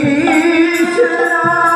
Hare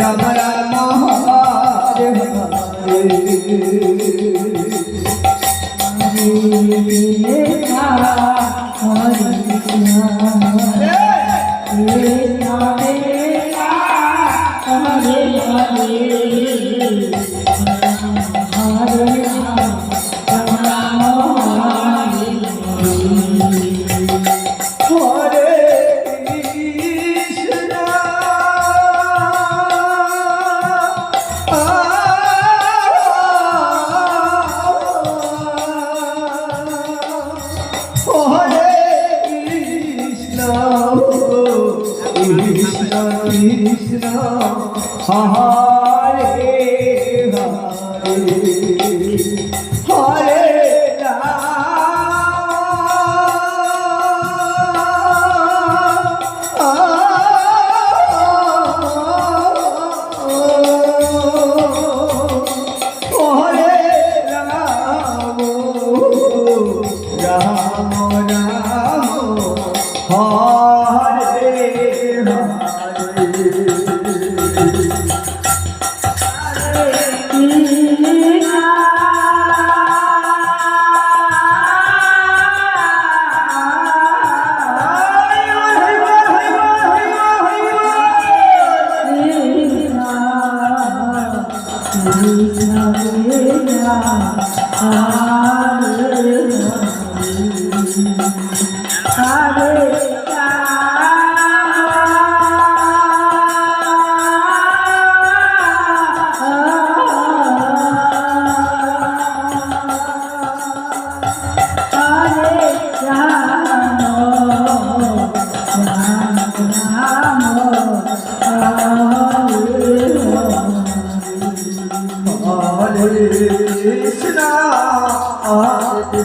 Ram Ram Hare Hare Hare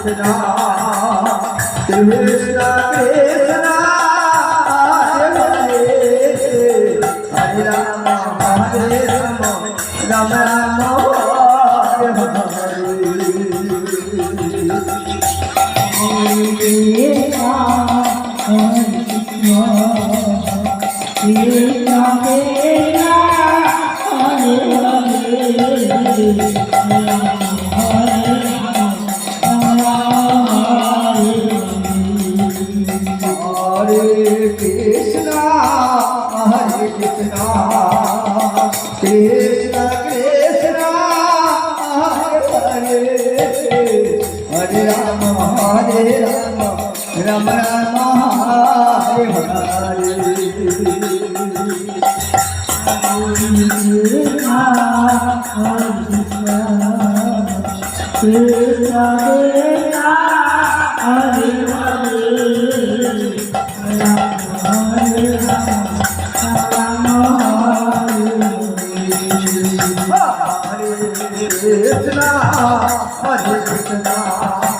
Krishna, Krishna Krishna, Hare Rama, Hare Rama, Rama Rama, Rama, Rama Rama, Hare Hare. Hare Krishna, Hare Krishna,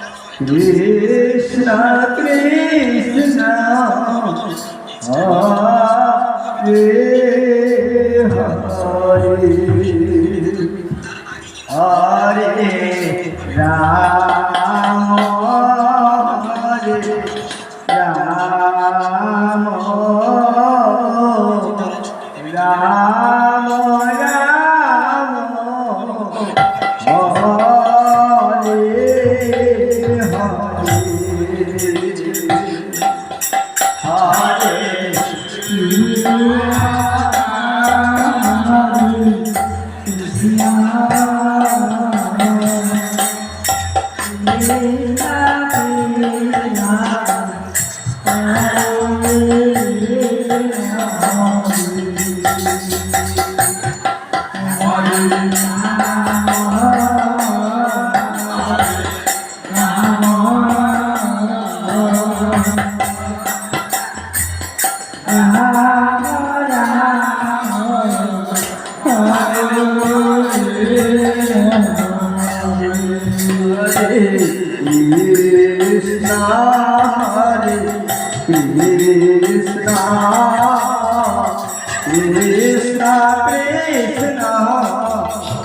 Krishna Krishna Hare Hare 绽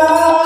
Krishna Krishna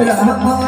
Ram Ram Ram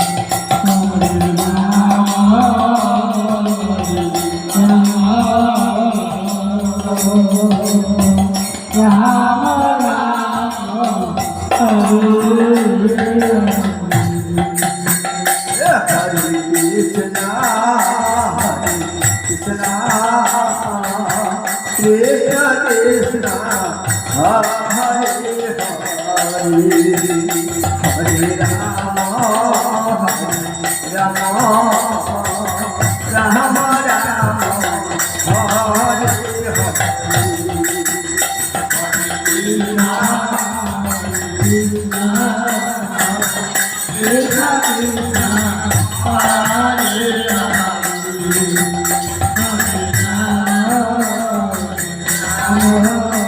Krishna Hare Hare, Hare Rama, Hare Krishna